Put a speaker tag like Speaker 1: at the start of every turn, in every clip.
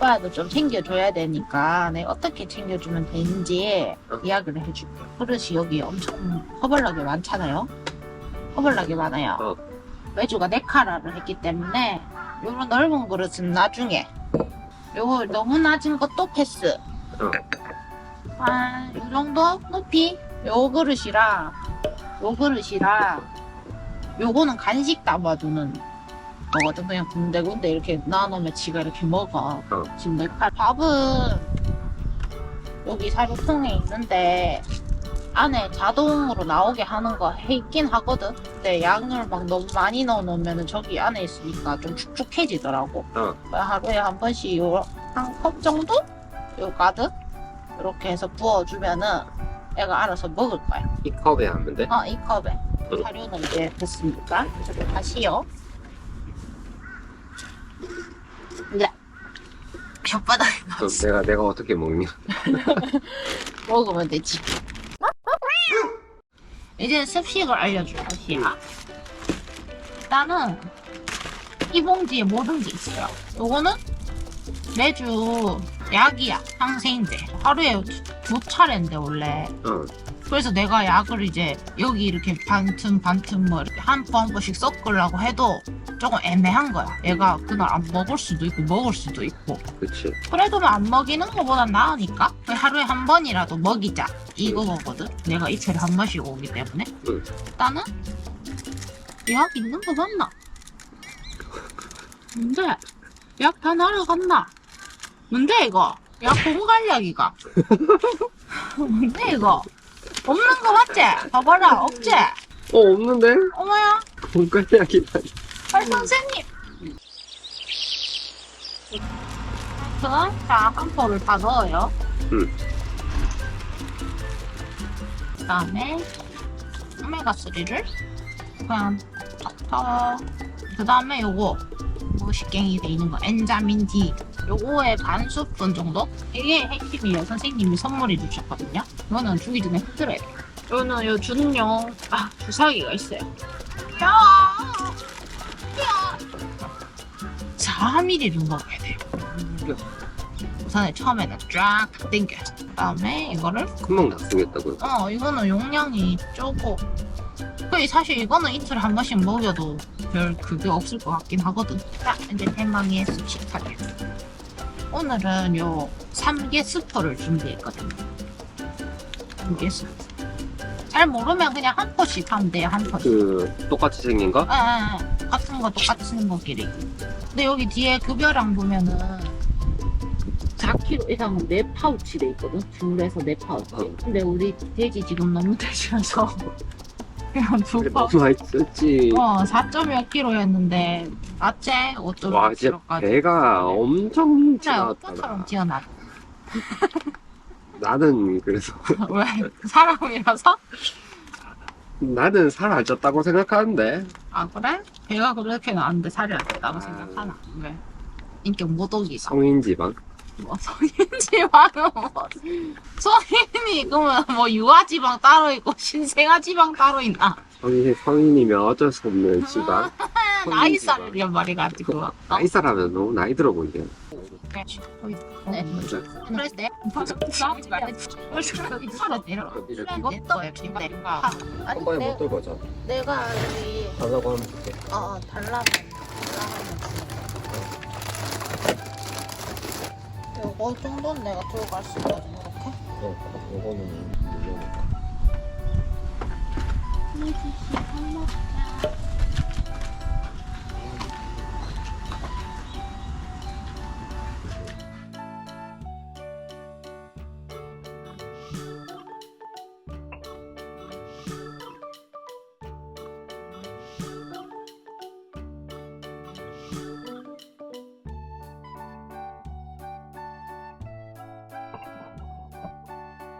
Speaker 1: 오빠도 좀 챙겨줘야 되니까 내가 어떻게 챙겨주면 되는지
Speaker 2: 어.
Speaker 1: 이야기를 해줄게. 그릇이 여기 엄청 허벌나게 많잖아요. 허벌나게 많아요.
Speaker 2: 어.
Speaker 1: 외주가 네 카라를 했기 때문에 요런 넓은 그릇은 나중에 요거 너무 낮은 것도 패스.
Speaker 2: 어.
Speaker 1: 한, 요 정도 높이? 요 그릇이랑, 요 그릇이랑, 요거는 간식 담아두는 거거든. 그냥 군데군데 이렇게 놔놓으면 지가 이렇게 먹어.
Speaker 2: 어.
Speaker 1: 지금 내 칼. 밥은 여기 사료통에 있는데, 안에 자동으로 나오게 하는 거 해 있긴 하거든. 근데 양을 막 너무 많이 넣어놓으면 저기 안에 있으니까 좀 축축해지더라고.
Speaker 2: 어.
Speaker 1: 하루에 한 번씩 요, 한 컵 정도? 요 가득? 이렇게 해서 부어주면은 애가 알아서 먹을 거야.
Speaker 2: 이 컵에 하면 돼?
Speaker 1: 어, 이 컵에.
Speaker 2: 응.
Speaker 1: 사료는 이제 됐으니까. 저기 다시요. 네. 혓바닥에
Speaker 2: 그럼
Speaker 1: 넣었어.
Speaker 2: 내가 내가 어떻게 먹냐?
Speaker 1: 먹으면 되지. 이제 습식을 알려줄 것이야. 일단은 이 봉지에 모든 게 있어요. 요거는 매주 약이야. 항생제. 하루에 두, 두 차례인데 원래.
Speaker 2: 어.
Speaker 1: 그래서 내가 약을 이제 여기 이렇게 반틈 반틈 뭐 이렇게 한번 한 번씩 섞으려고 해도 조금 애매한 거야. 얘가 그날 안 먹을 수도 있고 먹을 수도 있고.
Speaker 2: 그치.
Speaker 1: 그래도 안 먹이는 것보단 나으니까 하루에 한 번이라도 먹이자 이거거든 내가 이틀에 한 번씩 오기 때문에
Speaker 2: 응.
Speaker 1: 일단은 약 있는 거 맞나? 뭔데? 약 다 날아갔나? 뭔데 이거? 약 공갈약이가 뭔데 이거? 없는 거 맞지? 봐봐라 없지?
Speaker 2: 어 없는데?
Speaker 1: 어머야
Speaker 2: 공갈약이라니.
Speaker 1: 할 선생님 자, 한 포를 다 넣어요
Speaker 2: 응.
Speaker 1: 그 다음에 오메가3를 그냥 탁탁 그 다음에 요거 뭐 식갱이 돼 있는 거. 엔자민 D. 요거에 반 스푼 정도? 이게 핵심이에요. 선생님이 선물해 주셨거든요. 이거는 주기 전에 흩어야 돼. 요거는 요 준용 아 주사기가 있어요. 야! 야! 4mm를 먹어야 돼요. 우선에 처음에는 쫙 당겨 그 다음에 이거를
Speaker 2: 금방 다 쓰겠다고요.
Speaker 1: 어 이거는 용량이 적고 그 사실 이거는 이틀에 한 번씩 먹여도 별 그게 없을 것 같긴 하거든. 자 이제 대망의 습식하게 오늘은 요 삼계 스프를 준비했거든요. 삼계 스프 잘 모르면 그냥 한 포씩 하면 돼요 한 포씩.
Speaker 2: 그 똑같이 생긴 거?
Speaker 1: 아. 같은 거 똑같은 거끼리. 근데 여기 뒤에 급여량 보면은 4kg 이상은 4파우치 돼 있거든? 줄에서 4파우치.
Speaker 2: 어.
Speaker 1: 근데 우리 돼지 지금 너무 돼지라서 그냥 두
Speaker 2: 그래,
Speaker 1: 파우치
Speaker 2: 너무 많이 썼지.
Speaker 1: 어 4.1kg였는데 맞지? 5.1kg까지
Speaker 2: 와 진짜 배가 엄청
Speaker 1: 그래
Speaker 2: 지나갔다.
Speaker 1: 오빠처럼 튀어나
Speaker 2: 나는 그래서
Speaker 1: 왜? 사람이라서?
Speaker 2: 나는 살 안 쪘다고 생각하는데
Speaker 1: 아 그래? 배가 그렇게 나왔는데 살이 안
Speaker 2: 아.
Speaker 1: 생각하나? 왜? 인격 모독이가
Speaker 2: 성인 지방.
Speaker 1: 뭐 성인지방은 뭐 성인이 그러면 뭐 유아지방 따로 있고 신생아지방 따로 있나?
Speaker 2: 성인 성인이면 어쩔 수 없는 지방.
Speaker 1: 나이살이란 말이 가지고
Speaker 2: 나이 사람은 너무 나이 들어 보이게.
Speaker 1: 네. 그래서 내 아니 내,
Speaker 2: 들고 가자.
Speaker 1: 내가 여기
Speaker 2: 달라고 하면 줄게.
Speaker 1: 어, 어 달라면 요거 정도는 내가 들고 갈 수 있거든 이렇게?
Speaker 2: 어, 요거는 물려놓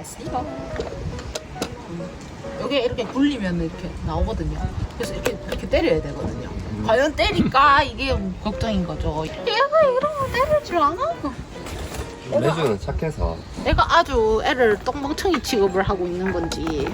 Speaker 2: 을까.
Speaker 1: 됐어요. 여기 이렇게 굴리면 이렇게 나오거든요. 그래서 이렇게 이렇게 때려야 되거든요. 과연 때릴까 이게 걱정인 거죠. 얘가 이런 거 때릴 줄 아나?
Speaker 2: 매주는 착해서
Speaker 1: 내가 아주 애를 똥멍청이 취급을 하고 있는 건지